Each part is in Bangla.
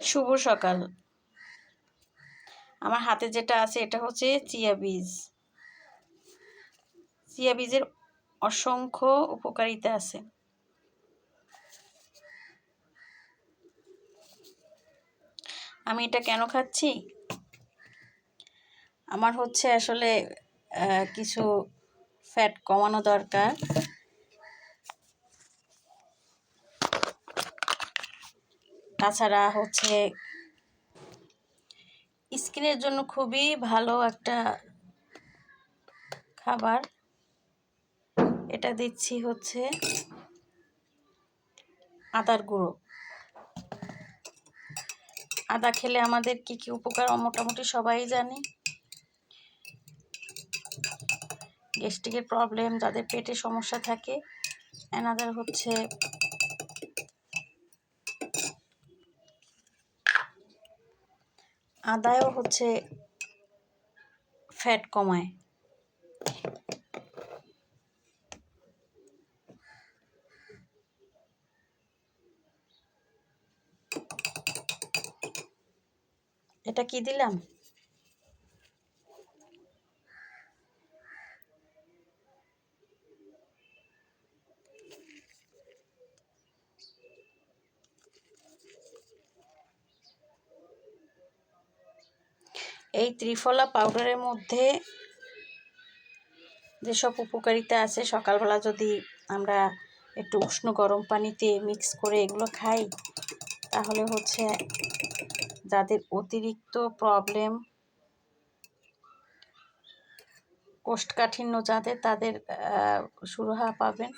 শুভ সকাল। আমার হাতে যেটা আছে, এটা হচ্ছে চিয়া বীজ। চিয়া বীজের অসংখ্য উপকারিতা আছে। আমি এটা কেন খাচ্ছি? আমার হচ্ছে আসলে কিছু ফ্যাট কমানো দরকার। তাছাড়া হচ্ছে স্কিনের জন্য খুবই ভালো একটা খাবার। এটা দিচ্ছি হচ্ছে আদার গুঁড়ো। আদা খেলে আমাদের কি কি উপকার মোটামুটি সবাই জানি। গ্যাস্ট্রিকের প্রবলেম, যাদের পেটে সমস্যা থাকে। এনাদের হচ্ছে আদায়ও হচ্ছে ফ্যাট কমায়। এটা কি দিলাম? এই ত্রিফলা পাউডারের মধ্যে যেসব উপকারিতা আছে, সকালবেলা যদি আমরা একটু উষ্ণ গরম পানিতে মিক্স করে এগুলো খাই, তাহলে হচ্ছে যাদের অতিরিক্ত প্রবলেম কোষ্ঠকাঠিন্য যাদের, তাদের সুরাহা পাবেন।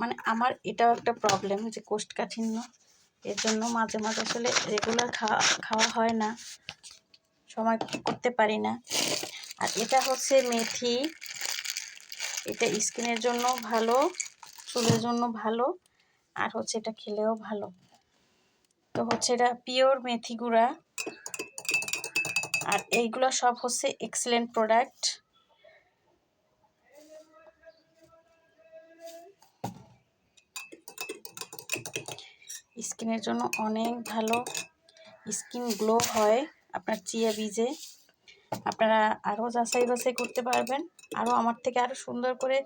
মানে আমার এটাও একটা প্রবলেম যে কোষ্ঠকাঠিন্য, এর জন্য মাঝে মাঝে আসলে রেগুলার খাওয়া খাওয়া হয় না। সময় করতে পারি না। আর এটা হচ্ছে মেথি। এটা স্কিনের জন্য ভালো, চুলের জন্য ভালো, আর হচ্ছে এটা খেলেও ভালো। তো হচ্ছে এটা পিওর মেথি গুঁড়া। আর এইগুলো সব হচ্ছে এক্সেলেন্ট প্রোডাক্ট স্কিনের জন্য অনেক ভালো। স্কিন গ্লো হয়। আপনার চিয়া বীজে। আপনারা আরও যাচাই বাছাই করতে পারবেন। আরও আমার থেকে আরও সুন্দর করে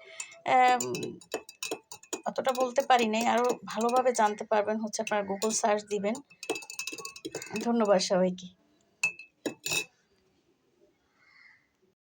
অতটা বলতে পারি নাই, আরও ভালোভাবে জানতে পারবেন। হচ্ছে আপনারা গুগল সার্চ দিবেন। ধন্যবাদ সবাইকে।